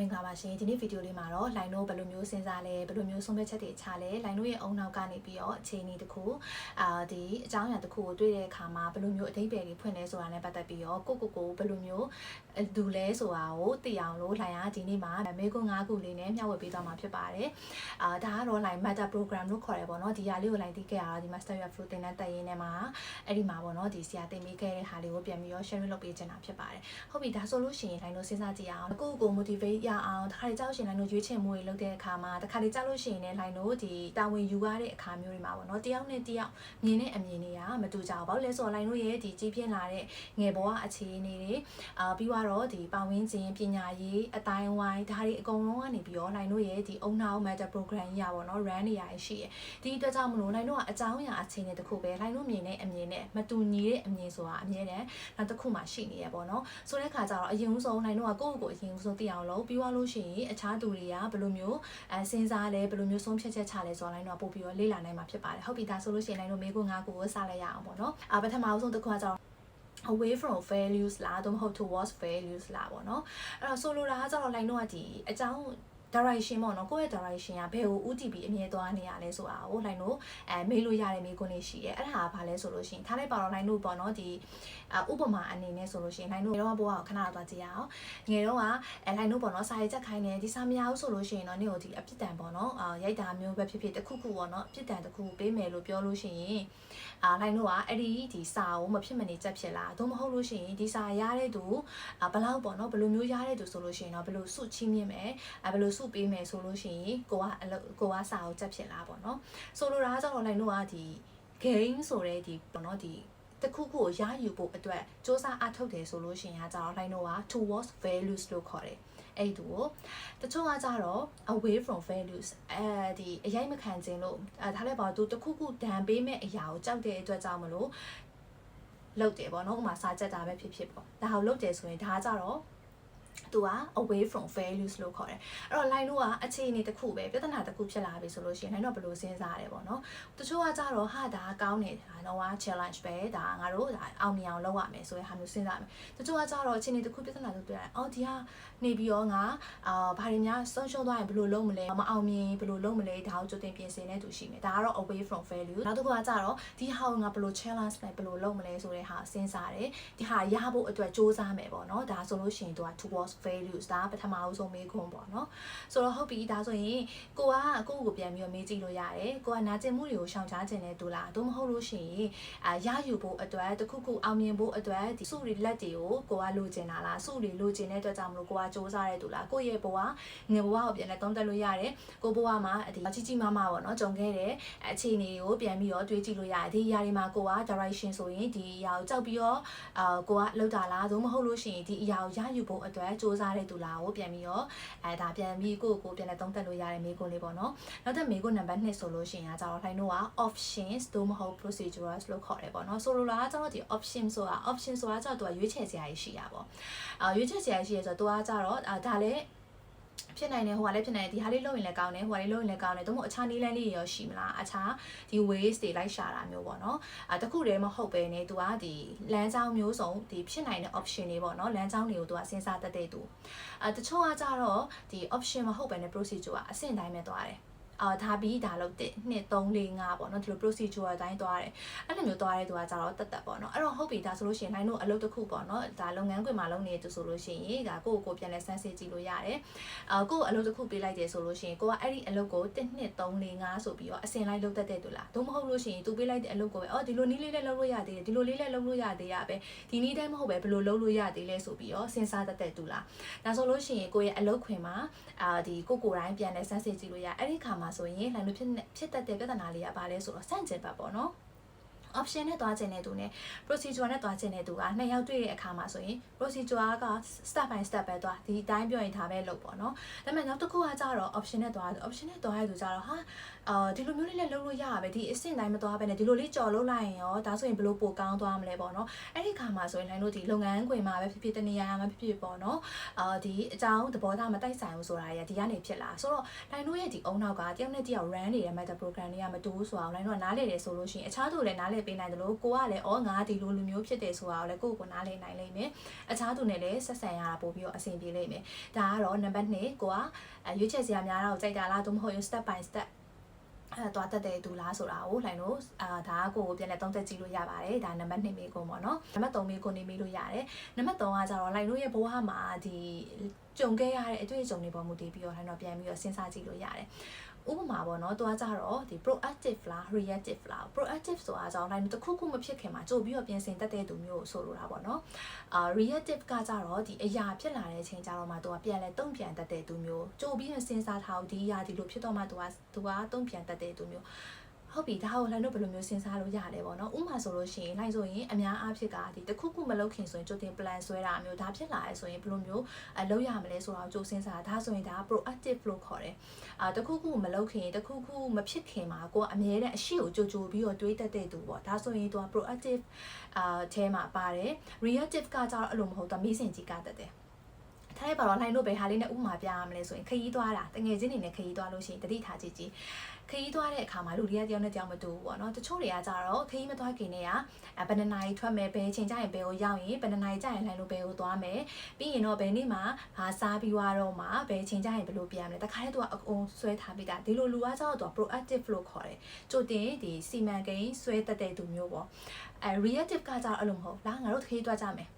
မင်္ဂလာပါရှင်ဒီနေ့ဗီဒီယိုလေးမှာတော့ line တို့ဘယ်လိုမျိုးစဉ်းစားလဲဘယ်လိုမျိုးဆုံးဖြတ်ချက်တွေချလဲ line တို့ရဲ့အုံနောက်ကနေပြီးတော့အခြေအနေတစ်ခုအာဒီအကြောင်းအရာတစ်ခုကိုတွေ့တဲ့အခါမှာဘယ်လိုမျိုးအတိတ်ပဲတွေဖွင့်လဲဆိုတာနဲ့ပတ်သက်ပြီးတော့ကိုကိုကိုဘယ်လိုမျိုးဒူလဲဆိုတာကိုသိအောင်လို့ line ကဒီနေ့မှာမေကွန်၅ခုလေးနဲ့မျှဝေပေးသွားမှာဖြစ်ပါတယ်အာဒါကတော့ line meta program လို့ခေါ်တယ်ပေါ့နော်ဒီဟာလေးကို line သိခဲ့ရတော့ဒီ master of fruit တင်တဲ့တက်ရင်းနဲ့မှာအဲ့ဒီမှာပေါ့နော်ဒီဆရာတင်ပေးခဲ့တဲ့ဟာလေးကိုပြန်ပြီးတော့ share လုပ်ပေးချင်တာဖြစ်ပါတယ်ဟုတ်ပြီဒါဆိုလို့ရှိရင် line တို့စဉ်းစားကြည့်အောင်ကိုကိုကို motivate ရအောင်တခါလေကြောက်ရှင် line တို့ရွေးချယ်မှုတွေလုပ်တဲ့အခါမှာတခါလေကြောက်လို့ရှိရင်လည်း line တို့ဒီတာဝန်ယူရတဲ့အခါမျိုးတွေမှာပေါ့နော်တယောက်နဲ့တယောက်မြင်တဲ့အမြင်တွေကမတူကြဘူးဘာလို့လဲဆိုတော့ line တို့ရဲ့ဒီကြီးပြင်းလာတဲ့ငယ်ဘဝအခြေအနေတွေအာပြီးတော့ဒီပတ်ဝန်းကျင်ပညာရေးအတိုင်းဝိုင်းဒါတွေအကုန်လုံးကနေပြီးတော့ line တို့ရဲ့ဒီအုံနောက် matter program ကြီးอ่ะပေါ့နော် run နေရရှိရဒီအတွက်ကြောင့်မလို့ line တို့ကအကြောင်းအရာအခြေအနေတစ်ခုပဲ line တို့မြင်တဲ့အမြင်နဲ့မတူညီတဲ့အမြင်ဆိုတာအမြဲတမ်းနောက်တစ်ခုမှရှိနေရပေါ့နော်ဆိုတဲ့ခါကျတော့အရင်ဦးဆုံး line တို့ကကိုယ့်ကိုယ်ကိုအရင်ဦးဆုံးသိအောင်လုပ်ပြီးသွားလို့ရှိရင်အခြားသူတွေကဘယ်လိုမျိုးအဲစဉ်းစားလဲဘယ်လိုမျိုးဆုံးဖြတ်ချက်ချလဲဆိုတာ line တို့ကပို့ပြီးတော့လေ့လာနိုင်မှာဖြစ်ပါတယ်ဟုတ်ပြီဒါဆိုလို့ရှိရင် line တို့မေးခွန်း၅ခုကိုစလိုက်ရအောင်ပေါ့နော်အပထမအဆုံးတစ်ခုကကျတော့ away from values လားသို့မဟုတ် towards values လားပေါ့နော်အဲ့တော့ဆိုလိုတာကကျတော့ line တော့ကဒီအကြောင်း direction ပေါ့နော်ကိုယ့်ရဲ့ direction ကဘယ်ကိုဥတည်ပြီးအမြဲသွားနေရလဲဆိုတာကို line တို့အဲမေးလို့ရတဲ့မေးခွန်းလေးရှိရဲအဲ့ဒါကဘာလဲဆိုလို့ရှိရင်ထားလိုက်ပါတော့ line တို့ပေါ့နော်ဒီဥပမာအနေနဲ့ဆိုလို့ရှိရင် line တို့တော့ဘဝကိုခဏတော့ကြည့်ရအောင်ငယ်တော့ကအဲ line တို့ပေါ့နော်စာရေးချက်ခိုင်းနေဒီစာမရဘူးဆိုလို့ရှိရင်တော့နေ့ကိုဒီအပြစ်ဒဏ်ပေါ့နော်အာရိုက်တာမျိုးပဲဖြစ်ဖြစ်တစ်ခုခုပေါ့နော်အပြစ်ဒဏ်တစ်ခုပေးမယ်လို့ပြောလို့ရှိရင်အာ line တို့ကအဲ့ဒီဒီစာကိုမဖြစ်မနေချက်ဖြစ်လားသို့မဟုတ်လို့ရှိရင်ဒီစာရတဲ့သူအာဘလောက်ပေါ့နော်ဘယ်လိုမျိုးရတဲ့သူဆိုလို့ရှိရင်တော့ဘယ်လိုစုချီးမြင့်မယ်အဲဘယ်လိုစုပေးမယ်ဆိုလို့ရှိရင်ကိုကအလုပ်ကိုကစာကိုချက်ဖြစ်လားပေါ့နော်ဆိုလိုတာကကျတော့ line တို့ကဒီ gain ဆိုတဲ့ဒီပေါ့နော်ဒီတခုခုကိုရယူဖို့အတွက်စ조사အထုတ်တယ်ဆိုလို့ရှိရင်ကကြတော့ line တို့က towards values လို့ခေါ်တယ်အဲ့ဒီကိုတချို့ကကြတော့ away from values အဲဒီအရင်မခံခြင်းလို့အဲဒါလည်းပေါ့သူတခုခုဒဏ်ပေးမဲ့အရာကိုကြောက်တဲ့အတွက်ကြောင့်မလို့လုပ်တယ်ပေါ့နော်ဥပမာစာကြက်တာပဲဖြစ်ဖြစ်ပေါ့ဒါကိုလုပ်တယ်ဆိုရင်ဒါကကြတော့ သူက away from values လို့ခေါ်တယ်အဲ့တော့ line တို့ကအခြေအနေတစ်ခုပဲပြဿနာတစ်ခုဖြစ်လာပြီဆိုလို့ရှိရင် line တို့ဘယ်လိုစဉ်းစားရလဲပေါ့နော်တချို့ကကြတော့ဟာဒါကောင်းနေတာတော့က challenge ပဲဒါငါတို့ဒါအောင်မြင်အောင်လုပ်ရမယ်ဆိုတဲ့ဟာမျိုးစဉ်းစားမယ်တချို့ကကြတော့အခြေအနေတစ်ခုပြဿနာတစ်ခုတွေ့ရတယ်အော်ဒီကနေပြီးတော့ငါအာဘာတွေများဆုံးရှုံးသွားရင်ဘယ်လိုလုပ်မလဲမအောင်မြင်ဘယ်လိုလုပ်မလဲဒါကိုကြိုတင်ပြင်ဆင်နေသူရှိမယ်ဒါကတော့ away from value နောက်တစ်ခုကကြတော့ဒီဟာကိုငါဘယ်လို challenge နဲ့ဘယ်လိုလုပ်မလဲဆိုတဲ့ဟာစဉ်းစားတယ်ဒီဟာရဖို့အတွက်စ조사မယ်ပေါ့နော်ဒါဆိုလို့ရှိရင်သူက towards values ဒါပထမအဆုံးမေးခွန်းပေါ့နော်ဆိုတော့ဟုတ်ပြီဒါဆိုရင်ကိုကကိုယ့်ကိုပြန်ပြီးတော့မေးကြည့်လို့ရတယ်ကိုကနာကျင်မှုတွေကိုရှောင်ရှားခြင်းနဲ့တူလားသို့မဟုတ်လို့ရှိရင်အာရယူဖို့အတွက်တခုခုအောင်မြင်ဖို့အတွက်ဒီစုတွေလက်တွေကိုကိုကလိုချင်တာလားစုတွေလိုချင်တဲ့အတွက်ကြောင့်မလို့ကိုကစ조사ရဲတူလားကိုယ့်ရဲ့ဘဝငယ်ဘဝကိုပြန်လဲသုံးသပ်လို့ရတယ်ကိုဘဝမှာဒီကြီးကြီးမားမားပေါ့နော်ကြုံခဲ့တဲ့အခြေအနေကိုပြန်ပြီးတော့တွေးကြည့်လို့ရတယ်ဒီຢာတွေမှာကိုက direction ဆိုရင်ဒီຢာကိုကြောက်ပြီးတော့အာကိုကလောက်တာလားသို့မဟုတ်လို့ရှိရင်ဒီຢာကိုရယူဖို့အတွက် စ조사တဲ့တူလားကိုပြန်ပြီးတော့အဲဒါပြန်ပြီးကိုကိုပြန်လဲသုံးသပ်လို့ရတဲ့မိကုန်းလေးပေါ့နော်နောက်တဲ့မိကုန်းနံပါတ်2ဆိုလို့ရှိရင်ကကြတော့ထိုင်တို့က options သို့မဟုတ် procedures လို့ခေါ်တယ်ပေါ့နော်ဆိုလိုတာကကျတော့ဒီ option ဆိုတာ option ဆိုတာကျတော့သူကရွေးချယ်စရာကြီးရှိတာပေါ့အာရွေးချယ်စရာရှိရဆိုတော့သူကကြတော့ဒါလည်း ဖြစ်နိုင်တယ်ဟိုကလည်းဖြစ်နိုင်တယ်ဒီဟာလေးလုပ်ရင်လည်းကောင်းတယ်ဟိုကလေးလုပ်ရင်လည်းကောင်းတယ်သို့မဟုတ်အခြားနည်းလမ်းလေးရောရှိမလားအခြားဒီ ways တွေလိုက်ရှာတာမျိုးပေါ့နော်အဲတခုတည်းမဟုတ်ပဲねသူကဒီလမ်းကြောင်းမျိုးစုံဒီဖြစ်နိုင်တဲ့ option တွေပေါ့နော်လမ်းကြောင်းတွေကိုသူကစဉ်းစားတတ်တဲ့သူအဲတချို့ကကြတော့ဒီ option မဟုတ်ပဲね procedure ကအဆင့်တိုင်းပဲသွားတယ် အာဒါပြီးဒါလို့1 2 3 4 5ပေါ့နော်ဒီလို procedure အတိုင်းသွားတယ်အဲ့လိုမျိုးသွားတဲ့သူကကြတော့တက်တက်ပေါ့နော်အဲ့တော့ဟုတ်ပြီဒါဆိုလို့ရှိရင်နိုင်တို့အလုပ်တစ်ခုပေါ့နော်ဒါလုပ်ငန်းခွင်မှာလုပ်နေတဲ့သူဆိုလို့ရှိရင်ဒါကိုယ့်ကိုပြန်လဲစမ်းစစ်ကြည့်လို့ရတယ်အာကိုယ့်အလုပ်တစ်ခုပေးလိုက်တယ်ဆိုလို့ရှိရင်ကိုကအဲ့ဒီအလုပ်ကို1 2 3 4 5ဆိုပြီးတော့အစင်လိုက်လုပ်တတ်တဲ့သူလားသို့မဟုတ်လို့ရှိရင်သူပေးလိုက်တဲ့အလုပ်ကိုပဲအော်ဒီလိုနည်းလေးလေးလုပ်လို့ရသေးတယ်ဒီလိုလေးလေးလုပ်လို့ရသေးရပဲဒီနည်းတိုင်းမဟုတ်ပဲဘယ်လိုလုပ်လို့ရသေးလဲဆိုပြီးတော့စဉ်းစားတတ်တဲ့သူလားဒါဆိုလို့ရှိရင်ကိုယ့်ရဲ့အလုပ်ခွင်မှာအာဒီကိုကိုယ်တိုင်းပြန်လဲစမ်းစစ်ကြည့်လို့ရအဲ့ဒီခါမှာဆိုရင်လှန်လို့ဖြစ်ဖြစ်တတ်တဲ့ပြဿနာလေးကဘာလဲဆိုတော့စန့်ကျင်ဘက်ပေါ့နော် option နဲ့သွားခြင်းတဲ့သူနဲ့ procedure နဲ့သွားခြင်းတဲ့သူကနှစ်ယောက်တွေ့တဲ့အခါမှာဆိုရင် procedure က step by step ပဲသွားဒီအတိုင်းပြောရင်ဒါပဲလုပ်ပေါ့နော်ဒါပေမဲ့နောက်တစ်ခုကကြတော့ option နဲ့သွား option နဲ့သွားရတဲ့သူကြတော့ဟာ အာဒီလိုမျိုးလေးလည်းလုပ်လို့ရရပဲဒီအဆင့်တိုင်းမသွားဘဲနဲ့ဒီလိုလေးကြော်လုပ်လိုက်ရင်ရောဒါဆိုရင်ဘယ်လိုပိုကောင်းသွားမလဲပေါ့နော်အဲ့ဒီခါမှာဆိုရင်လည်းတို့ဒီလုပ်ငန်းခွင်မှာပဲဖြစ်ဖြစ်တနေရာမှာဖြစ်ဖြစ်ပေါ့နော်အာဒီအကြောင်းသဘောထားမတိုက်ဆိုင်ဘူးဆိုတာရဒီကနေဖြစ်လာဆိုတော့တိုင်းတို့ရဲ့ဒီအုံနောက်ကတယောက်နဲ့တယောက် run နေတဲ့ meta program တွေကမတူဘူးဆိုအောင်တိုင်းတို့ကနားလေတယ်ဆိုလို့ရှိရင်အခြားသူလည်းနားလေလည်ပေးနိုင်တယ်လို့ကိုကလည်းဩငါဒီလိုလူမျိုးဖြစ်တယ်ဆိုတာကိုလည်းကိုယ့်ကိုနားလည်နိုင်လိမ့်မယ်အခြားသူနဲ့လည်းဆက်ဆံရတာပို့ပြီးတော့အဆင်ပြေလိမ့်မယ်ဒါကတော့နံပါတ်2ကိုကရွေးချယ်စရာများတာကိုကြိုက်တာလားသို့မဟုတ် step by step အဲသွားတက်တဲ့သူလားဆိုတာကိုလှိုင်လို့အာဒါကကိုကိုပြန်လဲသုံးသက်ကြည့်လို့ရပါတယ်ဒါနံပါတ်2မိကုံပေါ့နော်နံပါတ်3မိကုံနေမိလို့ရတယ်နံပါတ်3ကကြတော့လှိုင်လို့ရဲ့ဘဝမှာဒီကြုံခဲ့ရတဲ့အတွေ့အကြုံတွေပေါ်မူတည်ပြီးတော့လှိုင်တော့ပြန်ပြီးတော့စဉ်းစားကြည့်လို့ရတယ် ဥပမာပေါ့နော်သူကကြတော့ဒီ proactive လား reactive လား proactive ဆိုတာကြောင့်တိုင်းတစ်ခုခုမဖြစ်ခင်မှာကြိုပြီးတော့ပြင်ဆင်တတ်တဲ့သူမျိုးကိုဆိုလိုတာပေါ့နော်အာ reactive ကကြတော့ဒီအရာဖြစ်လာတဲ့အချိန်ကြတော့မှသူကပြန်လဲတုံ့ပြန်တတ်တဲ့သူမျိုးကြိုပြီးရင်စဉ်းစားထားဒီအရာဒီလိုဖြစ်တော့မှသူကသူကတုံ့ပြန်တတ်တဲ့သူမျိုး ဟုတ်ပြီဒါကိုလည်းတို့ဘယ်လိုမျိုးစဉ်းစားလို့ရတယ်ပေါ့နော်ဥမာဆိုလို့ရှိရင်လိုက်ဆိုရင်အများအားဖြင့်ကဒီတခုခုမလုပ်ခင်ဆိုရင်ကြိုတင် plan ဆွဲတာမျိုးဒါဖြစ်လာရဲဆိုရင်ဘယ်လိုမျိုးအလုပ်ရမလဲဆိုတာကိုကြိုစဉ်းစားဒါဆိုရင်ဒါ proactive လို့ခေါ်တယ်အာတခုခုမလုပ်ခင်တခုခုမဖြစ်ခင်မှာကိုကအမြဲတမ်းအရှိကိုကြိုကြိုပြီးတော့တွေးတတ်တဲ့သူပေါ့ဒါဆိုရင်သူက proactive အာအဲမှာပါတယ် reactive ကကြတော့အဲ့လိုမဟုတ်တော့မေးစင်ကြီးကတတ်တယ် ထားရပါတော့လှိုင်းလို့ပဲဟာလေးနဲ့ဥမာပြရမလဲဆိုရင်ခရီးသွားတာတငယ်ချင်းတွေနဲ့ခရီးသွားလို့ရှိရင်တတိထားကြည့်ကြည့်ခရီးသွားတဲ့အခါမှာလူတွေကတယောက်နဲ့တယောက်မတူဘူးပေါ့နော်တချို့တွေကကြတော့ခရီးမသွားခင်တည်းကဘယ်နှစ်နာရီထွက်မယ်ဘယ်ချိန်ကျရင်ဘယ်ကိုရောက်ရင်ဘယ်နှစ်နာရီကျရင်လှိုင်းလို့ဘယ်ကိုသွားမယ်ပြီးရင်တော့ဘယ်နေ့မှာဘာစားပြီးွားတော့မှဘယ်ချိန်ကျရင်ဘယ်လိုပြန်မလဲတခါတည်းသူကအကုန်ဆွဲထားပြီးတာဒီလိုလူကကြတော့သူက proactive လို့ခေါ်တယ်ကြိုတင်ဒီစီမံကိန်းဆွဲတတ်တဲ့သူမျိုးပေါ့အဲ reactive ကကြတော့အဲ့လိုမဟုတ်လားငါတို့ခရီးသွားကြမယ်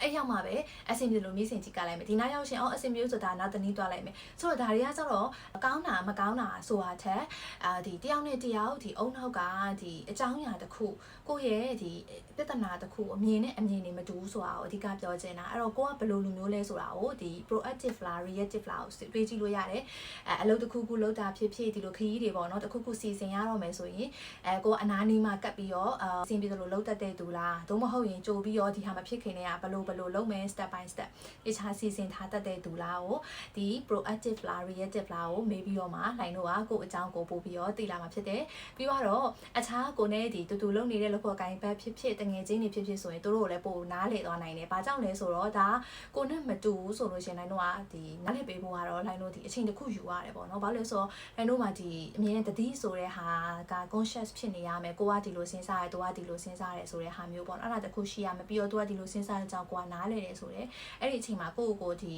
အဲ့ရောက်မှပဲအဆင်ပြေလို့မြေစင်ကြည့်ကလိုက်မယ်ဒီနောက်ရောက်ရှင်အော်အဆင်ပြေဆိုတာနောက်တနည်းသွားလိုက်မယ်ဆိုတော့ဒါတွေကကျတော့ကောင်းတာမကောင်းတာဆိုတာချက်အာဒီတယောက်နဲ့တယောက်ဒီအုံနောက်ကဒီအကြောင်းအရာတစ်ခုကိုယ့်ရဲ့ဒီပြဿနာတစ်ခုအမြင်နဲ့အမြင်တွေမတူဘူးဆိုတာကိုအဓိကပြောချင်တာအဲ့တော့ကိုကဘယ်လိုလူမျိုးလဲဆိုတာကိုဒီ proactive လား reactive လားကိုတွေးကြည့်လို့ရတယ်အဲအလုပ်တစ်ခုခုလုပ်တာဖြစ်ဖြစ်ဒီလိုခရီးတွေပေါ့နော်တစ်ခုခုစီစဉ်ရတော့မယ်ဆိုရင်အဲကိုကအနားနီးမှာကပ်ပြီးတော့အဆင်ပြေတယ်လို့လုပ်တတ်တဲ့သူလားသို့မဟုတ်ရင်ကြိုပြီးတော့ဒီဟာမဖြစ်ခင်တည်းကဘယ်လိုဘယ်လိုလုပ်မယ် step by step တခြားစီစဉ်ထားတတ်တဲ့သူလားကိုဒီ proactive လား reactive လားကိုမေးပြီးတော့မှလှိုင်တော့ကကိုအကြောင်းကိုပို့ပြီးတော့သိလာမှာဖြစ်တယ်ပြီးတော့အခြားကိုနဲ့ဒီတူတူလုပ်နေတဲ့လုပ်ဖို့အကိုင်ဘက်ဖြစ်ဖြစ်တငယ်ချင်းတွေဖြစ်ဖြစ်ဆိုရင်တို့တို့လည်းပို့နားလေသွားနိုင်တယ်ဘာကြောင့်လဲဆိုတော့ဒါကိုနဲ့မတူဘူးဆိုလို့ရှင်လှိုင်တော့ကဒီနားလေပေးဖို့ကတော့လှိုင်တို့ဒီအချိန်တစ်ခုယူရတယ်ပေါ့နော်ဘာလို့လဲဆိုတော့လှိုင်တို့မှာဒီအမြင်တတိဆိုတဲ့ဟာက conscious ဖြစ်နေရမယ်ကိုကဒီလိုစဉ်းစားရဲသူကဒီလိုစဉ်းစားရဲဆိုတဲ့ဟာမျိုးပေါ့နော်အဲ့ဒါတခုရှိရမယ်ပြီးတော့သူကဒီလိုစဉ်းစားတဲ့ကြောင့်ကိုကနားလေတယ်ဆိုတော့အဲ့ဒီအချိန်မှာကိုယ့်ကိုယ်ဒီ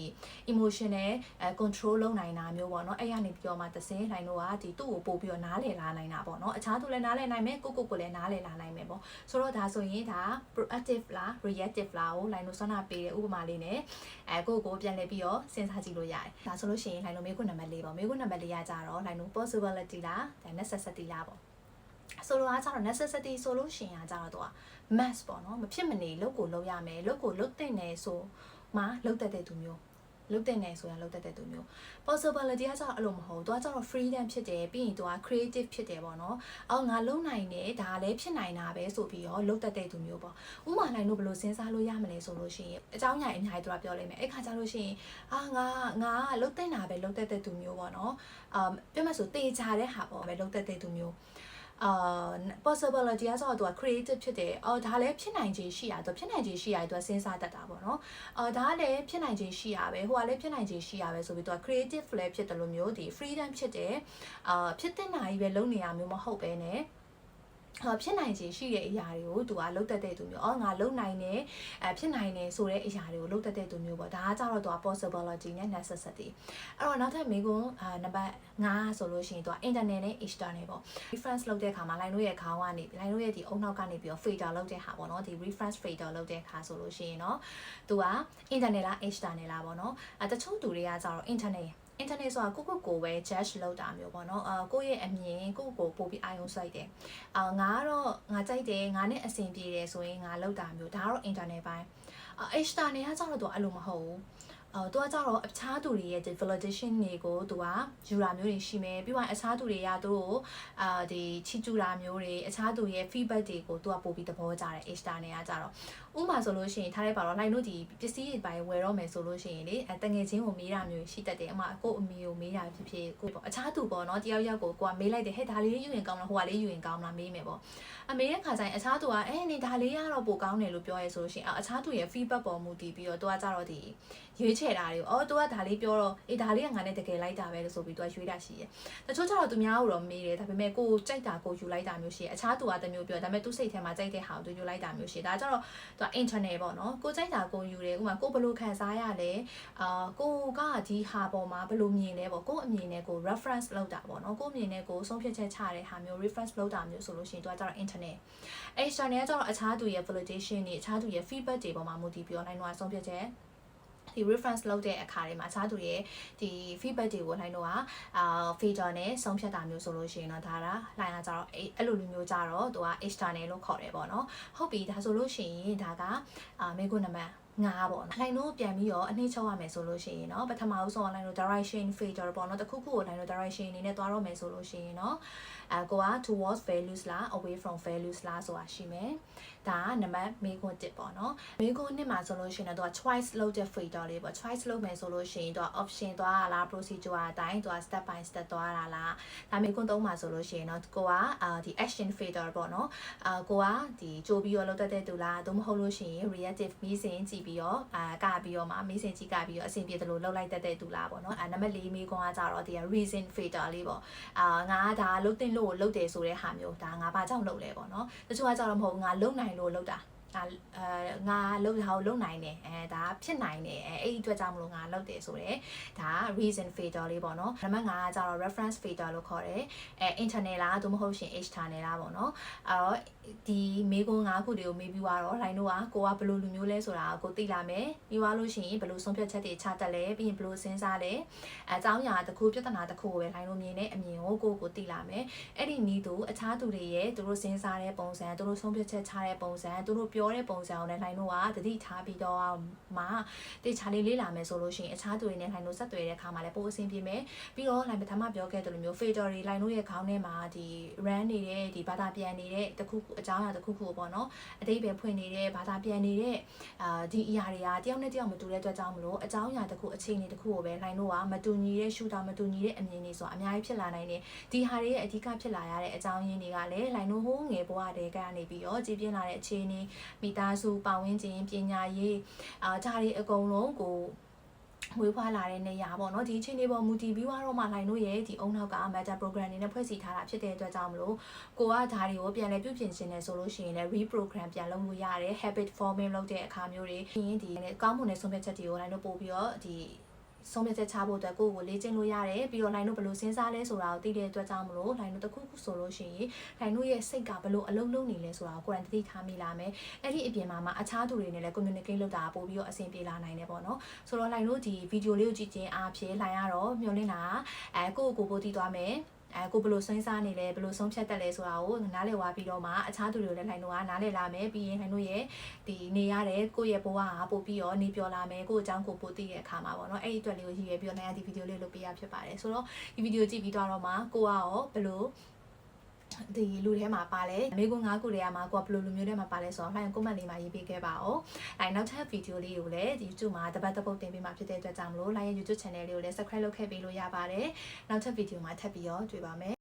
emotional control လုပ်နိုင်တာမျိုးပေါ့နော်အဲ့ရနေပြီးတော့မှသစင်းနိုင်တော့ကဒီသူ့ကိုပို့ပြီးတော့နားလည်လာနိုင်တာပေါ့နော်အခြားသူလည်းနားလည်နိုင်မယ်ကိုကိုကိုလည်းနားလည်လာနိုင်မယ်ပေါ့ဆိုတော့ဒါဆိုရင်ဒါ proactive လား reactive လားကို line လို့ဆွမ်းနာပေးတဲ့ဥပမာလေးနဲ့အဲကိုကိုပြန်လည်ပြီးတော့စဉ်းစားကြည့်လို့ရတယ်ဒါဆိုလို့ရှိရင် line လို့မေးခွန်းနံပါတ်၄ပေါ့မေးခွန်းနံပါတ်၄ကကြတော့ line လို့ possibility လား necessity လားပေါ့ဆိုလိုအားကျတော့ necessity ဆိုလို့ရှိရင်ကကြတော့သူက mass ပေါ့နော်မဖြစ်မနေလုပ်ကိုလုပ်ရမယ်လုပ်ကိုလုပ်တဲ့နေဆိုမှလုပ်တတ်တဲ့သူမျိုးလုပ်တဲ့နေဆိုရင်လုပ်တတ်တဲ့သူမျိုး possibility ကကျတော့အဲ့လိုမဟုတ်သူကကျတော့ freedom ဖြစ်တယ်ပြီးရင်သူက creative ဖြစ်တယ်ပေါ့နော်အော်ငါလုံနိုင်တယ်ဒါလည်းဖြစ်နိုင်တာပဲဆိုပြီးတော့လုပ်တတ်တဲ့သူမျိုးပေါ့ဥမာနိုင်လို့ဘယ်လိုစဉ်းစားလို့ရမလဲဆိုလို့ရှိရင်အเจ้าညာအများကြီးသူကပြောလိုက်မယ်အဲ့ခါကျလို့ရှိရင်အာငါငါလုပ်တဲ့တာပဲလုပ်တတ်တဲ့သူမျိုးပေါ့နော်အာပြမဆိုတေချာတဲ့ဟာပေါ့ပဲလုပ်တတ်တဲ့သူမျိုး အာ possibility ကဆိုတော့သူက creative ဖြစ်တယ်အော်ဒါလည်းဖြစ်နိုင်ခြေရှိရသူဖြစ်နိုင်ခြေရှိရသူကစဉ်းစားတတ်တာပေါ့နော်အော်ဒါလည်းဖြစ်နိုင်ခြေရှိရပဲဟိုကလည်းဖြစ်နိုင်ခြေရှိရပဲဆိုပြီးသူက creative လည်းဖြစ်တယ်လို့မျိုးဒီ freedom ဖြစ်တယ်အာဖြစ်တဲ့နိုင်ပဲလုပ်နေရမျိုးမဟုတ်ပဲねဟော ဖြစ်နိုင်ခြေရှိတဲ့အရာတွေကိုသူကလှုပ်တတ်တဲ့သူမျိုး။အော်ငါလှုပ်နိုင်တယ်အဲဖြစ်နိုင်တယ်ဆိုတဲ့အရာတွေကိုလှုပ်တတ်တဲ့သူမျိုးပေါ့။ဒါကကြတော့သူက possibility နဲ့ necessity ။အဲ့တော့နောက်ထပ်မိကွန်းအာနံပါတ်5ဆိုလို့ရှိရင်သူက internal နဲ့ external ပေါ့။ reference လုပ်တဲ့အခါမှာ line တို့ရဲ့ခေါင်းကနေ line တို့ရဲ့ဒီအုံနောက်ကနေပြီးတော့ fader လုပ်တဲ့ဟာပေါ့နော်။ဒီ reference fader လုပ်တဲ့အခါဆိုလို့ရှိရင်တော့သူက internal လား external လားပေါ့နော်။အဲတချို့သူတွေကကြတော့ internal internet ဆိုတာကိုကိုကိုပဲ judge လုပ်တာမျိုးပေါ့နော်အာကိုရဲ့အမြင်ကိုကိုပို့ပြီးအာရုံစိုက်တယ်အာငါကတော့ငါကြိုက်တယ်ငါနဲ့အဆင်ပြေတယ်ဆိုရင်ငါလုပ်တာမျိုးဒါကတော့ internet ပိုင်းအာ external ကကျတော့သူအဲ့လိုမဟုတ်ဘူးအော်သူကကြတော့အခြားသူတွေရဲ့ validation တွေကိုသူကယူတာမျိုးတွေရှိမယ်ပြီးတော့အခြားသူတွေကသူတို့အာဒီချီကျူတာမျိုးတွေအခြားသူရဲ့ feedback တွေကိုသူကပို့ပြီးသဘောကျတယ် external ကကြတော့ ဥဥပမာဆိုလို့ရှိရင်ထားလိုက်ပါတော့ line တို့ဒီပစ္စည်းတွေပိုင်းဝယ်တော့မယ်ဆိုလို့ရှိရင်လေအဲတငယ်ချင်းကိုမေးတာမျိုးရှိတတ်တယ်အမကို့အမေကိုမေးတာဖြစ်ဖြစ်ကိုပေါ့အခြားသူပေါ့နော်တယောက်ယောက်ကိုကိုကမေးလိုက်တယ်ဟဲ့ဒါလေးယူရင်ကောင်းလားဟိုကလေးယူရင်ကောင်းလားမေးမယ်ပေါ့အမေတဲ့ခါကျရင်အခြားသူကအဲနေဒါလေးကတော့ပိုကောင်းတယ်လို့ပြောရဲဆိုလို့ရှိရင်အခြားသူရဲ့ feedback ပေါ်မူတည်ပြီးတော့သူကကြတော့ဒီရွေးချယ်တာတွေကိုအော်သူကဒါလေးပြောတော့အေးဒါလေးကငါနဲ့တကယ်လိုက်တာပဲလို့ဆိုပြီးသူကရွေးတာရှိတယ်တချို့ကျတော့သူများကိုတော့မေးတယ်ဒါပေမဲ့ကိုကြိုက်တာကိုယူလိုက်တာမျိုးရှိတယ်အခြားသူကတမျိုးပြောဒါပေမဲ့သူစိတ်ထဲမှာကြိုက်တဲ့ဟာကိုသူယူလိုက်တာမျိုးရှိတယ်ဒါကြတော့သူက internal ပေါ့နော်ကိုကြိုက်တာကိုယူတယ်ဥပမာကိုဘယ်လိုခံစားရလဲအာကိုကဒီဟာပေါ်မှာဘယ်လိုမြင်လဲပေါ့ကိုအမြင်နဲ့ကို reference လုပ်တာပေါ့နော်ကိုအမြင်နဲ့ကိုဆုံးဖြတ်ချက်ချတဲ့ဟာမျိုး reference လုပ်တာမျိုးဆိုလို့ရှိရင်သူကကြတော့ internet external ကကြတော့အခြားသူရဲ့ validation တွေအခြားသူရဲ့ feedback တွေပေါ်မှာမူတည်ပြီးတော့နိုင်တော့ဆုံးဖြတ်ချက် ဒီ reference လုပ်တဲ့အခါတွေမှာအခြားသူရဲ့ဒီ feedback တွေကိုနိုင်တော့အာ feature နဲ့ဆုံးဖြတ်တာမျိုးဆိုလို့ရှိရင်တော့ဒါကလိုင်းကကြတော့အဲ့အဲ့လိုလူမျိုးကြတော့သူက external လို့ခေါ်တယ်ပေါ့နော်ဟုတ်ပြီဒါဆိုလို့ရှိရင်ဒါကအာမေကွန်းနံပါတ် ငါပေါ့နော်လိုင်းတို့ပြန်ပြီးတော့အနှိမ့်ချုပ်ရမယ်ဆိုလို့ရှိရင်เนาะပထမဦးဆုံးလိုင်းတို့ direction feature ပေါ့နော်တခုခုကိုလိုင်းတို့ direction အနေနဲ့သွားတော့မယ်ဆိုလို့ရှိရင်เนาะအဲကိုက towards values လား away from values လားဆိုတာရှိမယ်ဒါကနံပါတ်မေခွန်း1ပေါ့နော်မေခွန်း1မှာဆိုလို့ရှိရင်တော့သူက choice လုပ်တဲ့ feature လေးပေါ့ choice လုပ်မယ်ဆိုလို့ရှိရင်သူက option သွားတာလား procedure အတိုင်းသူက step by step သွားတာလားဒါမေခွန်း3မှာဆိုလို့ရှိရင်တော့ကိုကအာဒီ action feature ပေါ့နော်အာကိုကဒီကြိုးပြီးတော့လုပ်တတ်တဲ့သူလားသို့မဟုတ်လို့ရှိရင် reactive မီးစင်ကြည့် ပြီးတော့အာကပြီးတော့မှမီးစင်ကြည့်ကပြီးတော့အဆင်ပြေတယ်လို့လုပ်လိုက်တတ်တဲ့သူလားပေါ့နော်အာနံပါတ်4မေခွန်းကကြတော့ဒီ reason feature လေးပေါ့အာငါကဒါလုပ်တင်လို့လုပ်တယ်ဆိုတဲ့ဟာမျိုးဒါငါဘာကြောင့်လုပ်လဲပေါ့နော်တချို့ကကြတော့မဟုတ်ငါလုပ်နိုင်လို့လုပ်တာ ငါအဲငါလှုပ်တာကိုလုံနိုင်တယ်အဲဒါဖြစ်နိုင်တယ်အဲအဲ့ဒီအတွက်ကြောင့်မလို့ငါလှုပ်တယ်ဆိုတော့ဒါ reason fader လေးပေါ့နော်နံပါတ်5ကကျတော့ reference fader လို့ခေါ်တယ်အဲ internal လားသို့မဟုတ်ရှင် external လားပေါ့နော်အဲ့တော့ဒီမေကွန်5ခုတွေကိုမေးပြီးသွားတော့ line တို့ကကိုကဘယ်လိုလူမျိုးလဲဆိုတာကိုသိလာမယ်ပြီးသွားလို့ရှိရင်ဘယ်လိုဆုံးဖြတ်ချက်တွေချတက်လဲပြီးရင်ဘယ်လိုစဉ်းစားလဲအဲအကြောင်းအရာတစ်ခုပြဿနာတစ်ခုကိုပဲ line တို့မြင်တဲ့အမြင်ကိုကိုကိုသိလာမယ်အဲ့ဒီနီးသူအခြားသူတွေရဲ့သူတို့စဉ်းစားတဲ့ပုံစံသူတို့ဆုံးဖြတ်ချက်ချတဲ့ပုံစံသူတို့ပြောတဲ့ပုံစံကိုလည်း line တို့ကတတိထားပြီးတော့မှတေချာလေးလေးလာမယ်ဆိုလို့ရှိရင်အခြားသူတွေနဲ့ line တို့ဆက်သွယ်တဲ့အခါမှာလည်းပိုအဆင်ပြေမယ်ပြီးတော့ line ပထမပြောခဲ့တဲ့လိုမျိုး fader တွေ line တို့ရဲ့ခေါင်းထဲမှာဒီ run နေတဲ့ဒီဘာသာပြန်နေတဲ့တခုခုအကြောင်းအရာတခုခုပေါ့နော်အတိတ်ပဲဖွင့်နေတဲ့ဘာသာပြန်နေတဲ့အာဒီအရာတွေကတယောက်နဲ့တယောက်မတူတဲ့အတွက်ကြောင့်မလို့အကြောင်းအရာတခုအခြေအနေတခုကိုပဲ line တို့ကမတူညီတဲ့ shooter မတူညီတဲ့အမြင်တွေဆိုတာအများကြီးဖြစ်လာနိုင်တယ်ဒီဟာတွေရဲ့အဓိကဖြစ်လာရတဲ့အကြောင်းရင်းတွေကလည်း line တို့ဟိုးငယ်ဘဝတည်းကနေပြီးတော့ကြည်ပြင်းလာတဲ့အခြေအနေမိသားစုပတ်ဝန်းကျင်ပညာရေးအာဒါတွေအကုန်လုံးကိုဝေးဖွားလာတဲ့နေရာပေါ့နော်ဒီအချိန်လေးပေါ်မူတည်ပြီးတော့မှလိုင်းတို့ရဲ့ဒီအုံနောက်က meta program တွေနဲ့ဖွဲ့စည်းထားတာဖြစ်တဲ့အတွက်ကြောင့်မလို့ကိုကဒါတွေကိုပြန်လဲပြုပြင်ခြင်းနဲ့ဆိုလို့ရှိရင်လည်း reprogram ပြန်လုပ်လို့ရတယ် habit forming လုပ်တဲ့အခါမျိုးတွေပြီးရင်ဒီကောင်းမွန်တဲ့ဆုံးဖြတ်ချက်တွေကိုလိုင်းတို့ပို့ပြီးတော့ဒီ ဆုံးဖြတ်ချက်ချဖို့အတွက်ကိုယ့်ကိုလေ့ကျင့်လို့ရတယ်ပြီးတော့ line တို့ဘယ်လိုစဉ်းစားလဲဆိုတာကိုသိတဲ့အတွက်ကြောင့်မလို့ line တို့တစ်ခုခုဆိုလို့ရှိရင် line တို့ရဲ့စိတ်ကဘယ်လိုအလုံးလုံးနေလဲဆိုတာကိုကိုယ်တိုင်သတိထားမိလာမယ်အဲ့ဒီအပြင်မှာမှအခြားသူတွေနဲ့လည်း communicate လုပ်တာပို့ပြီးတော့အဆင်ပြေလာနိုင်တယ်ပေါ့နော်ဆိုတော့ line တို့ဒီ video လေးကိုကြည့်ခြင်းအားဖြင့် line ကတော့မျှော်လင့်တာအဲကိုယ့်ကိုယ်ကိုပို့တည်သွားမယ် အဲကိုဘယ်လိုစဉ်းစားနေလဲဘယ်လိုဆုံးဖြတ်တတ်လဲဆိုတာကိုနားလည်သွားပြီးတော့မှအခြားသူတွေကိုလည်းလှိုင်းတို့ကနားလည်လာမယ်ပြီးရင်လှိုင်းတို့ရဲ့ဒီနေရတဲ့ကိုယ့်ရဲ့ဘဝကပို့ပြီးတော့နေပြောလာမယ်ကိုယ့်အကြောင်းကိုပို့သိတဲ့အခါမှာပေါ့နော်အဲ့ဒီအတွက်လေးကိုရည်ရွယ်ပြီးတော့နိုင်ရဒီဗီဒီယိုလေးလုပ်ပေးရဖြစ်ပါတယ်ဆိုတော့ဒီဗီဒီယိုကြည့်ပြီးတော့မှကိုကရောဘယ်လို ဒီလူထဲမှာပါလဲမိကွန်း၅ခုထဲမှာကိုကဘယ်လိုလူမျိုးထဲမှာပါလဲဆိုတော့လှိုင်းကွန်မန့်လေးမှာရေးပေးခဲ့ပါဦး။အဲနောက်ထပ်ဗီဒီယိုလေးကိုလည်းဒီ YouTube မှာတပတ်တပုတ်တင်ပေးမှာဖြစ်တဲ့အတွက်ကြောင့်မလို့ LINE YouTube channel လေးကိုလည်း subscribe လုပ်ခဲ့ပေးလို့ရပါတယ်။နောက်ထပ်ဗီဒီယိုမှာထပ်ပြီးတော့တွေ့ပါမယ်